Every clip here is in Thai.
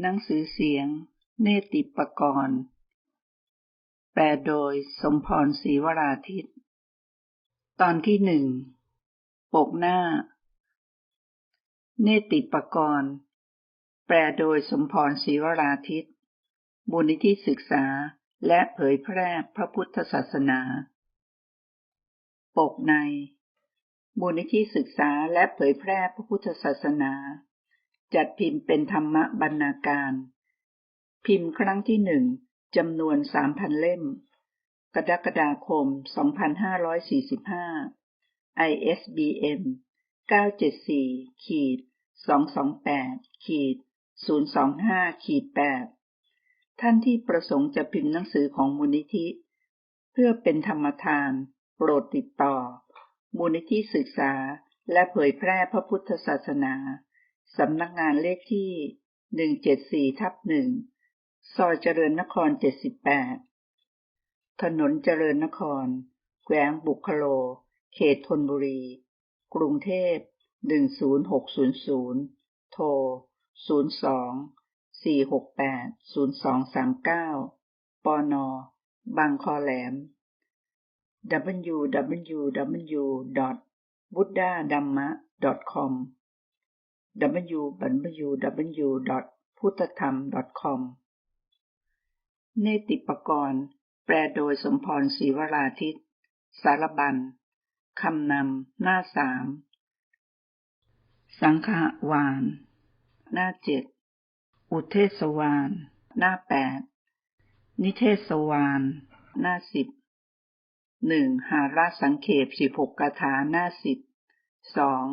หนังสือเสียง เนติปกรณ์ แปลโดยสมพรศรีวราทิต ตอนที่หนึ่ง ปกหน้า เนติปกรณ์ แปลโดยสมพรศรีวราทิตมูลนิธิศึกษาและเผยแพร่พระพุทธศาสนา ปกในมูลนิธิศึกษาและเผยแพร่พระพุทธศาสนา จัดพิมพ์เป็นธรรมบรรณาการ พิมพ์ครั้งที่หนึ่งจำนวนสามพันเล่ม กรกฎาคม 2545 ISBN 974ขีด228ขีด025ขีด8ท่านที่ประสงค์จะพิมพ์หนังสือของมูลนิธิ เพื่อเป็นธรรมทาน โปรดติดต่อ มูลนิธิศึกษาและเผยแพร่พระพุทธศาสนา สำนักงานเลขที่174ทับ1ซอยเจริญนคร78ถนนเจริญนคร แขวงบุคโล เขตธนบุรี กรุงเทพ10600โทร02 468 0239ปนบางคอแหลม www.buddhadhamma.com www.puttatham.com เนติปกรณ์ แปลโดยสมพรศรีวราทิต สารบัญคำนำ หน้าสาม สังฆวาน หน้าเจ็ด อุเทศวาน หน้าแปด นิเทศวาน หน้าสิบ หนึ่ง หาราสังเขปสิบหกกถาหน้าสิบ สอง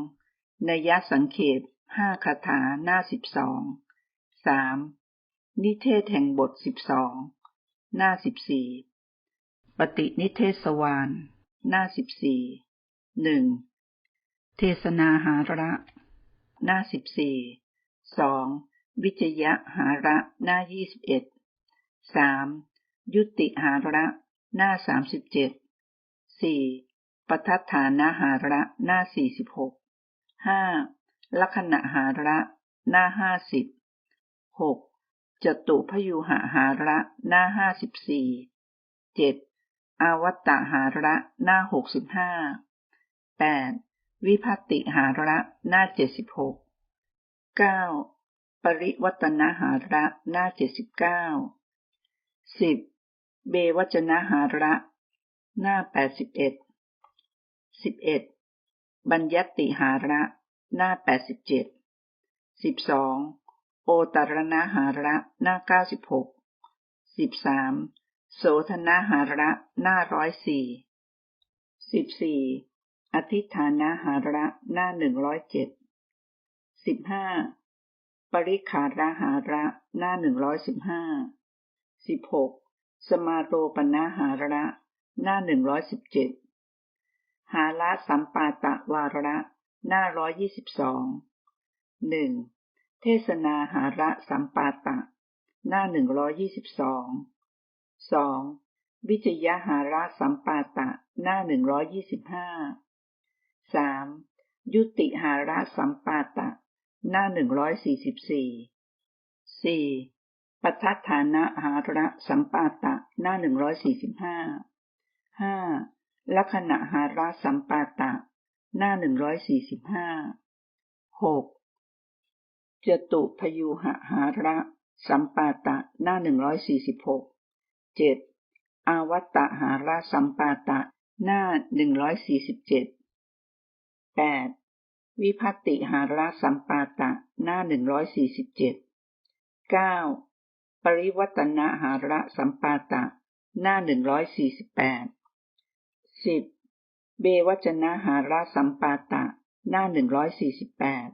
นยสังเขป ห้าคาถาหน้าสิบสองสามนิเทศแห่งบทสิบสองหน้าสิบสี่ปฏินิเทศวานหน้าสิบสี่หนึ่งเทศนาหาระหน้าสิบสี่สองวิจยะหาระหน้ายี่สิบเอ็ดสามยุติหาระหน้าสามสิบเจ็ดสี่ปทัฏฐานาหาระหน้าสี่สิบหกห้า ลัคณะหาระ หน้าห้าสิบหกจตุพยุหาหาระ หน้าห้าสิบสี่เจ็ดอาวัตตหาระ หน้าหกสิบห้าแปดวิพัติหาระ หน้าเจ็ดสิบหกเก้าปริวัตนหาระ หน้าเจ็ดสิบเก้าสิบเบวัจนะหาระ หน้าแปดสิบเอ็ดสิบเอ็ดบัญญัติหาระ หน้าแปดสิบเจ็ดสิบสองโอตรณหาระหน้าเก้าสิบหกสิบสามโสธนาหาระหน้าร้อยสี่สิบสี่อธิฐานาหาระหน้าหนึ่งร้อยเจ็ดสิบห้าปริขาราหาระหน้าหนึ่งร้อยสิบห้าสิบหกสมาโรปนาหาระหน้าหนึ่งร้อยสิบเจ็ดหาละสัมปาตะวาระ หน้าร้อยยี่สิบสองหนึ่งเทศนาหาระสัมปาตะ หน้าหนึ่งร้อยยี่สิบสองสองวิจยหาระสัมปาตะ หน้าหนึ่งร้อยยี่สิบห้าสามยุติหาระสัมปาตะ หน้าหนึ่งร้อยสี่สิบสี่สี่ปัทัฐานะหาระสัมปาตะ หน้าหนึ่งร้อยสี่สิบห้าห้าลักษณะหาระสัมปาตะ หน้าหนึ่งร้อยสี่สิบห้าหกจตุพยูหหาระสัมปาตะหน้าหนึ่งร้อยสี่สิบหกเจ็ดอาวัตตหาระสัมปาตะหน้าหนึ่งร้อยสี่สิบเจ็ดแปดวิพัติหาระสัมปาตะหน้าหนึ่งร้อยสี่สิบเจ็ดเก้าปริวัตนะหาระสัมปาตะ หน้าหนึ่งร้อยสี่สิบแปดสิบ เบวจนะหาราสัมปาตะ หน้าหนึ่งร้อยสี่สิบแปด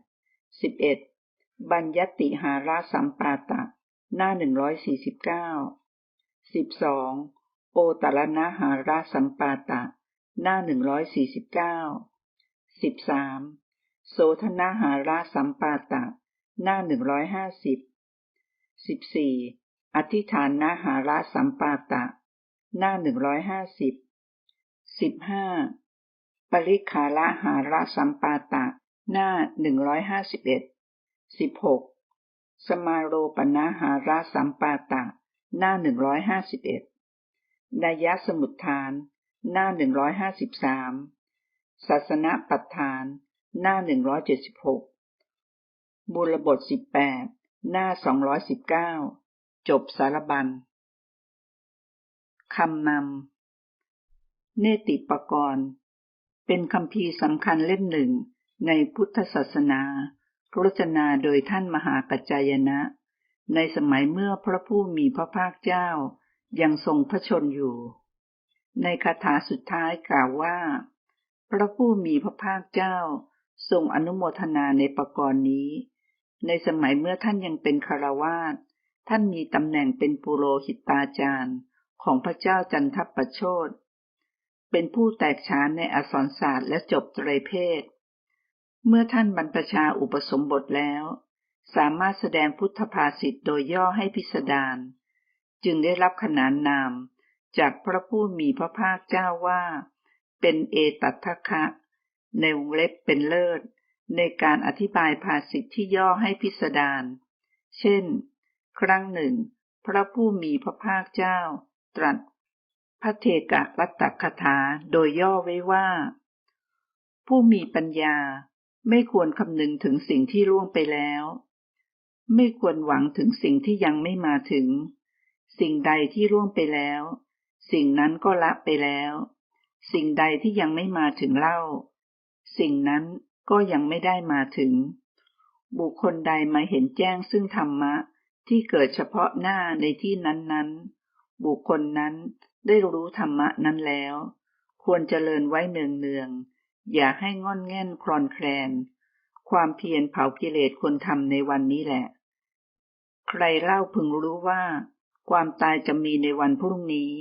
สิบเอ็ดบัญญัติหาราสัมปาตะ หน้าหนึ่งร้อยสี่สิบเก้าสิบสองโอตรณหาราสัมปาตะ หน้าหนึ่งร้อยสี่สิบเก้าสิบสามโสธนาหาราสัมปาตะ หน้าหนึ่งร้อยห้าสิบสิบสี่อธิฐานนาหาราสัมปาตะ หน้าหนึ่งร้อยห้าสิบสิบห้า ปริขาละหาระสัมปาตะ หน้าหนึ่งร้อยห้าสิบเอ็ดสิบหกสมาโรปนาหาราสัมปาตะ หน้าหนึ่งร้อยห้าสิบเอ็ดนายสมุทฐาน หน้าหนึ่งร้อยห้าสิบสามศาสนาปัฏฐาน หน้าหนึ่งร้อยเจ็ดสิบหกบุรบทสิบแปดหน้าสองร้อยสิบเก้าจบสารบัญคำนำ เนติปกรณ์ เป็นคำพีสำคัญเล่มหนึ่งในพุทธศาสนารจนาโดยท่านมหากัจจายนะ ในสมัยเมื่อพระผู้มีพระภาคเจ้ายังทรงพระชนอยู่ ในคาถาสุดท้ายกล่าวว่า พระผู้มีพระภาคเจ้าทรงอนุโมทนาในประกรณ์นี้ ในสมัยเมื่อท่านยังเป็นคารวาสท่านมีตำแหน่งเป็นปุโรหิตาจารย์ของพระเจ้าจันทประโชด เป็นผู้แตกฉานในอสรศาสตร์และจบไตรเพศ เมื่อท่านบรรพชาอุปสมบทแล้ว สามารถแสดงพุทธภาษิตโดยย่อให้พิสดาร จึงได้รับขนานนามจากพระผู้มีพระภาคเจ้าว่า เป็นเอตัทคะ ในวงเล็บเป็นเลิศ ในการอธิบายภาษิตที่ย่อให้พิสดาร เช่น ครั้งหนึ่ง พระผู้มีพระภาคเจ้า ตรัส พระเทกะรัตตคถาโดยย่อไว้ว่า ผู้มีปัญญาไม่ควรคำนึงถึงสิ่งที่ล่วงไปแล้ว ไม่ควรหวังถึงสิ่งที่ยังไม่มาถึง สิ่งใดที่ล่วงไปแล้ว สิ่งนั้นก็ละไปแล้ว สิ่งใดที่ยังไม่มาถึงเล่า สิ่งนั้นก็ยังไม่ได้มาถึง บุคคลใดมาเห็นแจ้งซึ่งธรรมะที่เกิดเฉพาะหน้าในที่นั้นๆ บุคคลนั้น ได้รู้ธรรมะนั้นแล้ว ควรเจริญไว้เนืองๆอย่าให้งอนแง่นคลอนแคลน ความเพียรเผากิเลสควรทำในวันนี้แหละ ใครเล่าพึงรู้ว่า ความตายจะมีในวันพรุ่งนี้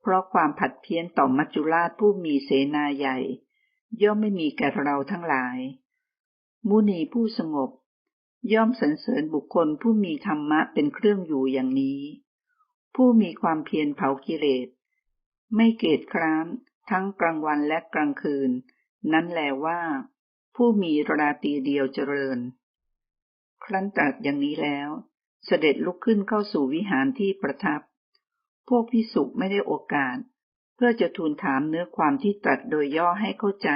เพราะความผัดเพี้ยนต่อมัจจุราชผู้มีเสนาใหญ่ ย่อมไม่มีแก่เราทั้งหลาย มุนีผู้สงบ ย่อมสรรเสริญบุคคลผู้มีธรรมะเป็นเครื่องอยู่อย่างนี้ ผู้มีความเพียรเผากิเลส ไม่เกตคร้านทั้งกลางวันและกลางคืน นั้นแลว่า ผู้มีราตีเดียวเจริญ ครั้นตรัสอย่างนี้แล้ว เสด็จลุกขึ้นเข้าสู่วิหารที่ประทับ พวกพิสุไม่ได้โอกาส เพื่อจะทูลถามเนื้อความที่ตรัสโดยย่อให้เข้าใจ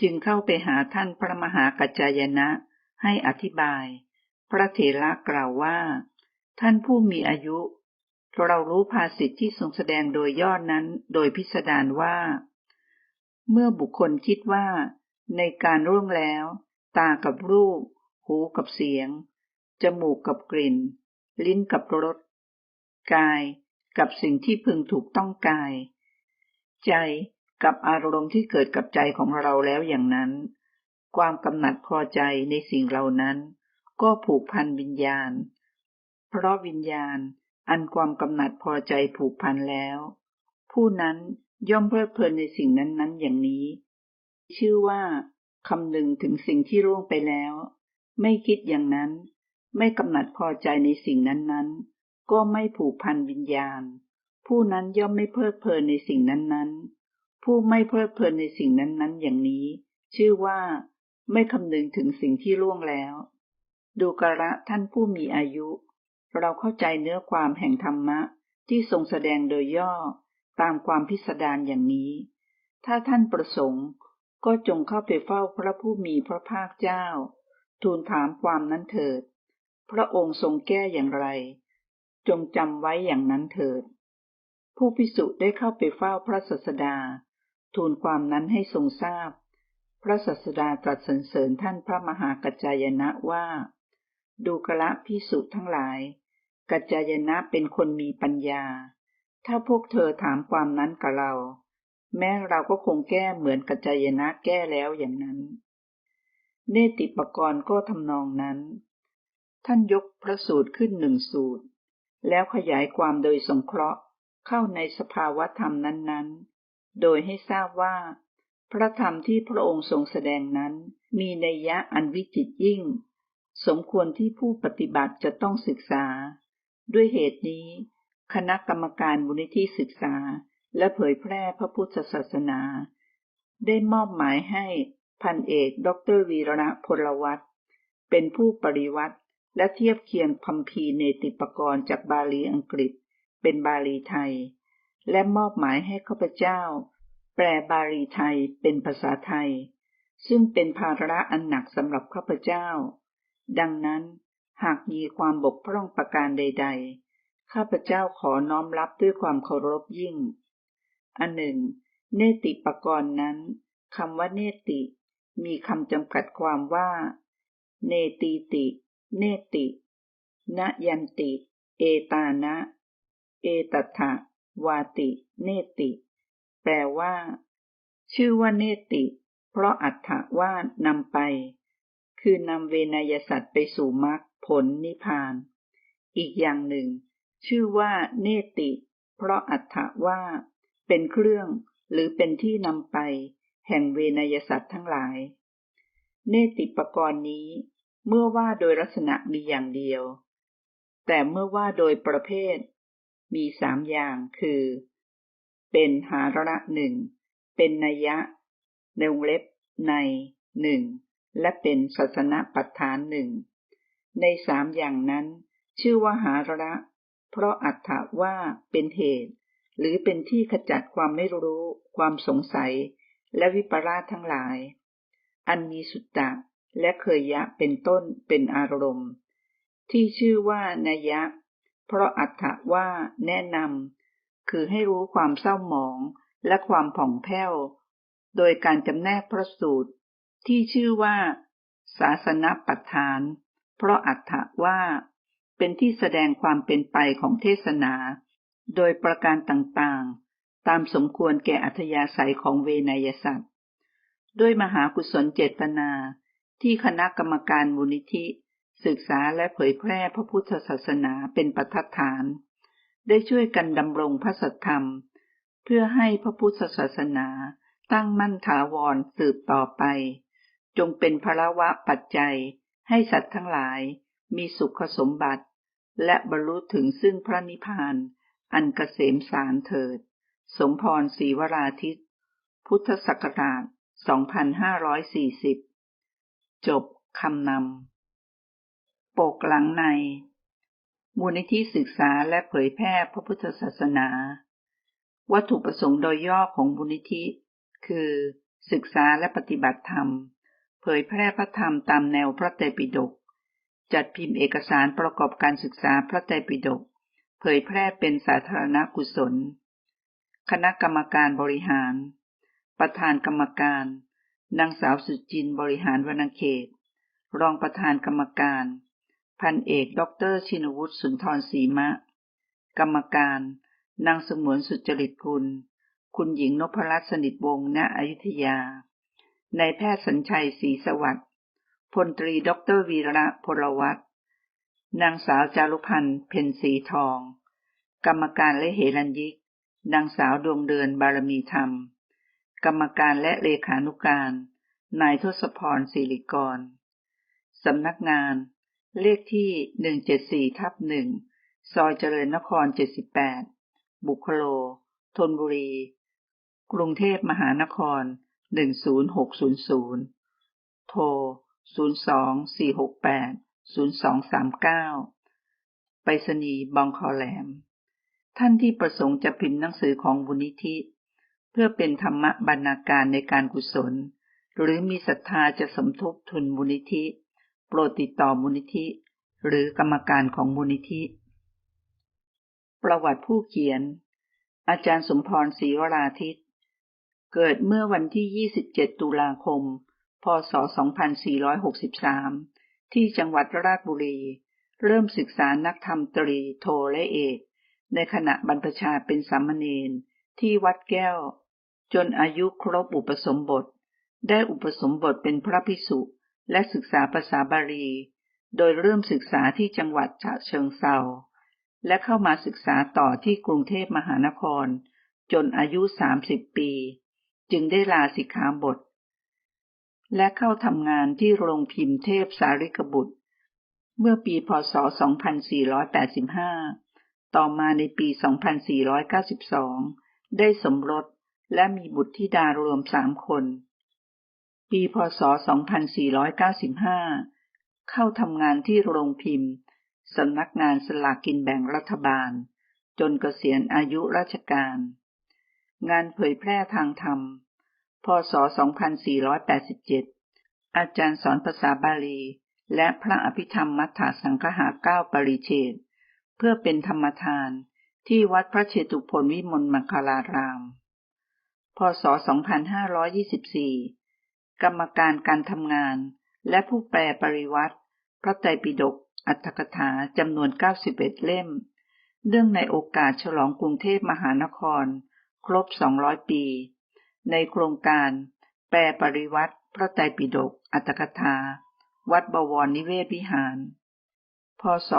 จึงเข้าไปหาท่านพระมหากัจจายนะ ให้อธิบาย พระเถระกล่าวว่า ท่านผู้มีอายุเรารู้ภาษิตที่ทรงแสดงโดยยอดนั้นโดยพิสดารว่า เมื่อบุคคลคิดว่า ในการร่วงแล้ว ตากับรูป หูกับเสียง จมูกกับกลิ่น ลิ้นกับรส กายกับสิ่งที่พึงถูกต้องกาย ใจกับอารมณ์ที่เกิดกับใจของเราแล้วอย่างนั้น ความกำหนัดพอใจในสิ่งเหล่านั้น ก็ผูกพันวิญญาณ เพราะวิญญาณ อันความกำหนัดพอใจผูกพันแล้ว ผู้นั้นย่อมเพลิดเพลินในสิ่งนั้นๆ อย่างนี้ ชื่อว่าคำนึงถึงสิ่งที่ร่วงไปแล้ว ไม่คิดอย่างนั้น ไม่กำหนัดพอใจในสิ่งนั้นๆ ก็ไม่ผูกพันวิญญาณ ผู้นั้นย่อมไม่เพลิดเพลินในสิ่งนั้นๆ ผู้ไม่เพลิดเพลินในสิ่งนั้นๆ อย่างนี้ ชื่อว่า ไม่คำนึงถึงสิ่งที่ล่วงแล้ว ดูกระท่านผู้มีอายุ เราเข้าใจเนื้อความแห่งธรรมะที่ทรงแสดงโดยย่อตามความพิสดารอย่างนี้ ถ้าท่านประสงค์ก็จงเข้าไปเฝ้าพระผู้มีพระภาคเจ้า ทูลถามความนั้นเถิด พระองค์ทรงแก้อย่างไร จงจำไว้อย่างนั้นเถิด ผู้พิสุได้เข้าไปเฝ้าพระสัสดา ทูลความนั้นให้ทรงทราบ พระสัสดาตรัสสรรเสริญท่านพระมหากัจจายนะว่า ดูกระพิสุทั้งหลาย กัจจายนะเป็นคนมีปัญญา ถ้าพวกเธอถามความนั้นกับเรา แม้เราก็คงแก้เหมือนกัจจายนะแก้แล้วอย่างนั้น เนติปกรณ์ก็ทำนองนั้น ท่านยกพระสูตรขึ้นหนึ่งสูตร แล้วขยายความโดยสงเคราะห์เข้าในสภาวธรรมนั้นๆ โดยให้ทราบว่า พระธรรมที่พระองค์ทรงแสดงนั้น มีนัยยะอันวิจิตยิ่ง สมควรที่ผู้ปฏิบัติจะต้องศึกษา ด้วยเหตุนี้ คณะกรรมการมูลนิธิศึกษา และเผยแพร่พระพุทธศาสนา ได้มอบหมายให้พันเอกดรวีรณพลวัตเป็นผู้ปริวัติและเทียบเคียงพัมพีเนติปกรณ์จากบาลีอังกฤษ เป็นบาลีไทย และมอบหมายให้ข้าพเจ้า แปลบาลีไทยเป็นภาษาไทย ซึ่งเป็นภาระอันหนักสำหรับข้าพเจ้า ดังนั้น หากมีความบกพร่องประการใด ๆ ข้าพเจ้าขอน้อมรับด้วยความเคารพยิ่ง อันหนึ่ง เนติปกรณ์นั้นคำว่าเนติ มีคำจำกัดความว่า เนติติ เนตินยันติ เอตานะ เอตถะวาติ เนติ แปลว่า ชื่อว่าเนติ เพราะอัตถะว่านำไป คือนำเวนยสัตว์ไปสู่มรรค ผลนิพพาน อีกอย่างหนึ่ง ชื่อว่าเนติ เพราะอัตถะว่า เป็นเครื่องหรือเป็นที่นำไป แห่งเวนยสัตว์ทั้งหลาย เนติปกรณ์นี้ เมื่อว่าโดยลักษณะมีอย่างเดียว แต่เมื่อว่าโดยประเภท มีสามอย่างคือ เป็นหาระหนึ่งเป็นนัยยะในวงเล็บในหนึ่งและเป็นศาสนปัฏฐานหนึ่ง ในสามอย่างนั้น ชื่อว่าหาระ เพราะอัตถว่าเป็นเหตุ หรือเป็นที่ขจัดความไม่รู้ ความสงสัย และวิปลาสทั้งหลาย อันมีสุตตะและเคยยะเป็นต้นเป็นอารมณ์ ที่ชื่อว่านยะ เพราะอัตถะว่าแนะนำคือให้รู้ความเศร้าหมองและความผ่องแผ้ว โดยการจำแนกพระสูตร ที่ชื่อว่า ศาสนปัฏฐาน เพราะอัตถะว่า เป็นที่แสดงความเป็นไปของเทศนา โดยประการต่างๆ ตามสมควรแก่อัธยาศัยของเวนยสัตว์ด้วยมหากุศลเจตนาที่คณะกรรมการมูลนิธิ ศึกษาและเผยแพร่พระพุทธศาสนาเป็นประทัดฐาน ได้ช่วยกันดำรงพระสัทธรรม เพื่อให้พระพุทธศาสนาตั้งมั่นถาวรสืบต่อไป จงเป็นพระวะปัจจัย ให้สัตว์ทั้งหลายมีสุขสมบัติ และบรรลุถึงซึ่งพระนิพพาน อันกเกษมสารเถิด สมพรศรีวราทิต พุทธศักราช 2540 จบคำนำ ปกหลังใน มูลนิธิศึกษาและเผยแพร่พระพุทธศาสนา วัตถุประสงค์โดยย่อของมูลนิธิ คือ ศึกษาและปฏิบัติธรรม เผยแพร่พระธรรมตามแนวพระไตรปิฎกจัดพิมพ์เอกสารประกอบการศึกษาพระไตรปิฎกเผยแพร่เป็นสาธารณกุศล คณะกรรมการบริหาร ประธานกรรมการ นางสาวสุจินบริหารวรรณเขต รองประธานกรรมการ พันเอกดรชินวุฒิสุนทรศรีมะ กรรมการ นางสมวนสุจริตกุล คุณหญิงนพรัตน์สนิทวงศ์ณอยุธยา นายแพทย์สัญชัยศรีสวัสดิ์พลตรีดรวีระพลวัตนางสาวจารุพันธ์เพนสีทอง กรรมการและเหรัญยิก นางสาวดวงเดือนบารมีธรรม กรรมการและเลขานุการ นายทศพรศิริกร สำนักงาน เลขที่ 174ทับ1ซอยเจริญนคร 78 บุคโล ทนบุรี กรุงเทพมหานคร 10600 โทร 024680239 ไปรษณีย์บองคอแหลม ท่านที่ประสงค์จะพิมพ์หนังสือของบุนิธิ เพื่อเป็นธรรมบรรณาการในการกุศล หรือมีศรัทธาจะสมทบทุนมูลนิธิ โปรดติดต่อมูลนิธิ หรือกรรมการของมูลนิธิ ประวัติผู้เขียน อาจารย์สมพรศรีวราทิต เกิดเมื่อวันที่ 27 ตุลาคม พศ 2463 ที่จังหวัดราชบุรี เริ่มศึกษานักธรรมตรีโทและเอก ในขณะบรรพชาเป็นสามเณรที่วัดแก้ว จนอายุครบอุปสมบท ได้อุปสมบทเป็นพระภิกษุและศึกษาภาษาบาลี โดยเริ่มศึกษาที่จังหวัดฉะเชิงเซาและเข้ามาศึกษาต่อที่กรุงเทพมหานคร จนอายุ 30 ปี จึงได้ลาสิกขาบท และเข้าทำงานที่โรงพิมพ์เทพสาริกบุตร เมื่อปีพศ 2485 ต่อมาในปี 2492 ได้สมรสและมีบุตรธิดารวมสามคน ปีพศ 2495 เข้าทำงานที่โรงพิมพ์สำนักงานสลากกินแบ่งรัฐบาล จนเกษียณอายุราชการ งานเผยแพร่ทางธรรม พศ 2487 อาจารย์สอนภาษาบาลี และพระอภิธรรมมัทธสังคหาเก้าปริเชตเพื่อเป็นธรรมทานที่วัดพระเชตุพนวิมลมังคลาราม พศ 2524 กรรมการการทำงาน และผู้แปลปริวัติพระไตรปิฎกอัตถกถาจำนวน 91 เล่ม เรื่องในโอกาสฉลองกรุงเทพมหานคร ครบ 200 ปี ในโครงการ แปลปริวัติพระไตรปิฎกอัตถกถา วัดบวรนิเวศวิหาร พศ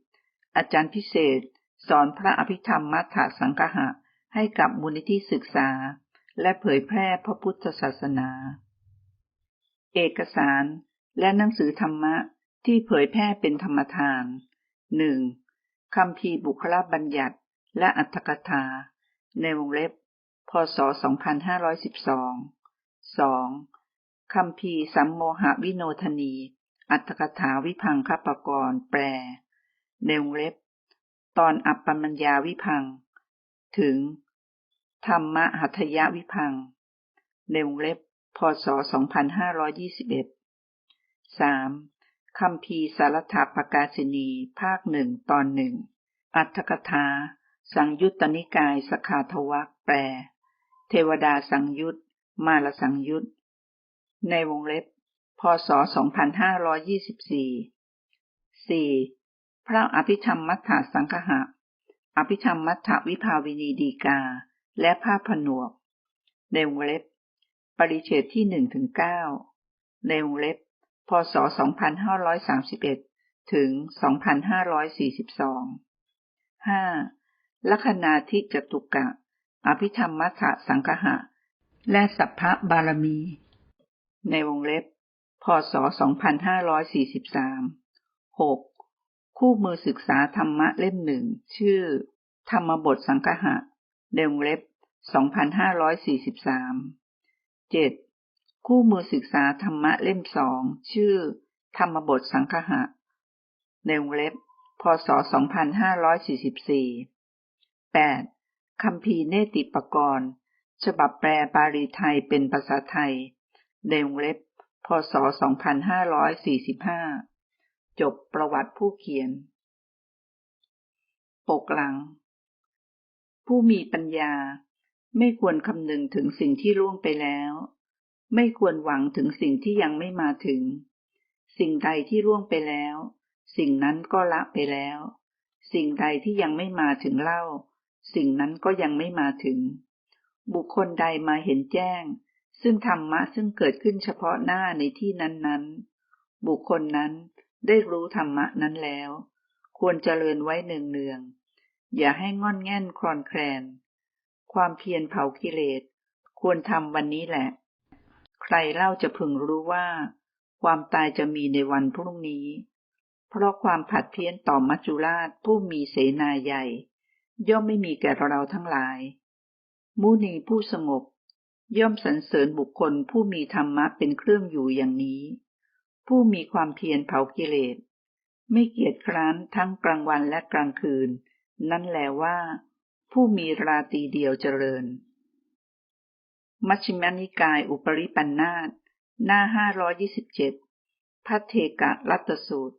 2530 อาจารย์พิเศษ สอนพระอภิธรรมมัทธสังคหะ ให้กับมูลนิธิศึกษา และเผยแพร่พระพุทธศาสนา เอกสารและหนังสือธรรมะที่เผยแพร่เป็นธรรมทาน 1. คำพีบุคลบัญญัติ และอัตถกถา ในวงเล็บ พศ 2512 2. คำพีสัมโมหวิโนทนี อัตถกถาวิพังคปกรณ์แปล ในวงเล็บ ตอนอัปปมัญญาวิพัง ถึง ธรรมหัตถยวิพัง ในวงเล็บ พศ 2521 3. คำพีสารถาปกาศินี ภาคหนึ่งตอนหนึ่ง อัตถกถา สังยุตตนิกายสขาทวักแปล เทวดาสังยุตมาลสังยุตในวงเล็บ พศ 2524 4. พระอภิธรรมมัทธสังคหะ อภิธรรมมัทธวิภาวินีดีกา และภาพผนวก ในวงเล็บ ปริเฉดที่หนึ่งถึงเก้าในวงเล็บ พศ 2531 ถึง 2542 5. ลัคนาทิจตุกะ อภิธรรมมัทสังคหะ และสัพพะบารมี ในวงเล็บ พศ 2543 6. คู่มือศึกษาธรรมะเล่มหนึ่ง ชื่อ ธรรมบทสังคหะ ในวงเล็บ 2543 7. คู่มือศึกษาธรรมะเล่มสอง ชื่อ ธรรมบทสังคหะ ในวงเล็บ พศ 2544 8. คำพีเนติปกรณ์ ฉบับแปลบาลีไทยเป็นภาษาไทยในวงเล็บ พศ 2545 จบประวัติผู้เขียน ปกหลัง ผู้มีปัญญาไม่ควรคำนึงถึงสิ่งที่ล่วงไปแล้ว ไม่ควรหวังถึงสิ่งที่ยังไม่มาถึง สิ่งใดที่ล่วงไปแล้ว สิ่งนั้นก็ละไปแล้ว สิ่งใดที่ยังไม่มาถึงเล่า สิ่งนั้นก็ยังไม่มาถึง บุคคลใดมาเห็นแจ้ง ซึ่งธรรมะซึ่งเกิดขึ้นเฉพาะหน้าในที่นั้นๆ บุคคลนั้นได้รู้ธรรมะนั้นแล้ว ควรเจริญไว้เนืองๆอย่าให้งอนแง่นคลอนแคลน ความเพียรเผากิเลส ควรทำวันนี้แหละ ใครเล่าจะพึงรู้ว่า ความตายจะมีในวันพรุ่งนี้ เพราะความผัดเพี้ยนต่อมัจจุราชผู้มีเสนาใหญ่ ย่อมไม่มีแก่เราทั้งหลาย มุนีผู้สงบ ย่อมสรรเสริญบุคคลผู้มีธรรมะเป็นเครื่องอยู่อย่างนี้ ผู้มีความเพียรเผากิเลส ไม่เกียจคร้านทั้งกลางวันและกลางคืน นั่นแหละว่า ผู้มีราตีเดียวเจริญ มัชฌิมานิกายอุปริปันธาตหน้า527พัทเทกะรัตสูตร